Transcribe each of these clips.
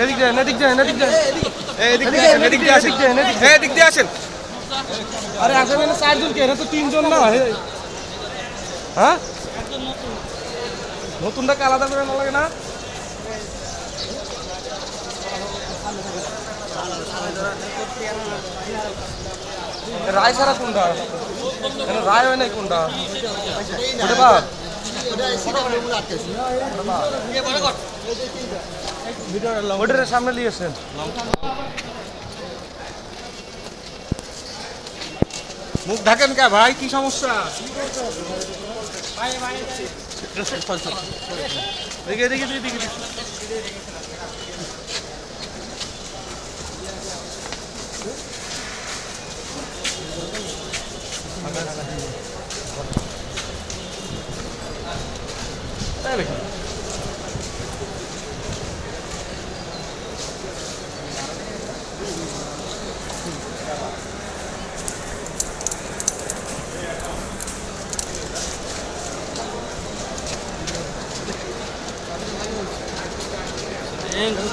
এদিক দেন এদিক দেন এদিক দেন। এদিক দিয়ে আসেন এদিক দিয়ে আসেন। দেন, এদিক হ্যাঁ এদিক দিয়ে আসেন। আরে আসলে না চারজন কে? এটা তো তিনজন না। হে- হ্যাঁ? নতুনটাকে আলাদা করে না লাগে না? রায় ছাড়া কোনটা? কেন রায় হয় নাই কোনটা? ওটা বাদ। ওটার সামনে নিয়েছেন মুখ ঢাকেন কে ভাই কি সমস্যা দেখে দেখে দেখে দেখে দুটো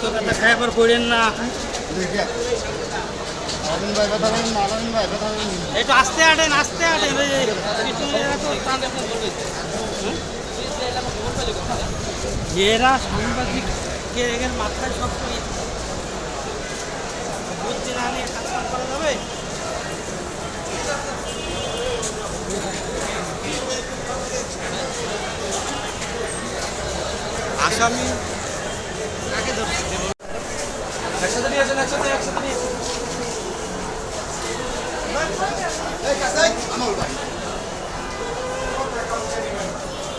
কথা খাই আবার পড়েন না একটু আস্তে আটেন আস্তে আটেন পিছনে এরা তো টান টান করবে। হুম? এরা সাংবাদিক কে এর মাথায় সব বুদ্ধি না নিয়ে কাজ করা যাবে আসামি একসাথে নিয়েছেন একসাথে একসাথে নিয়েছেন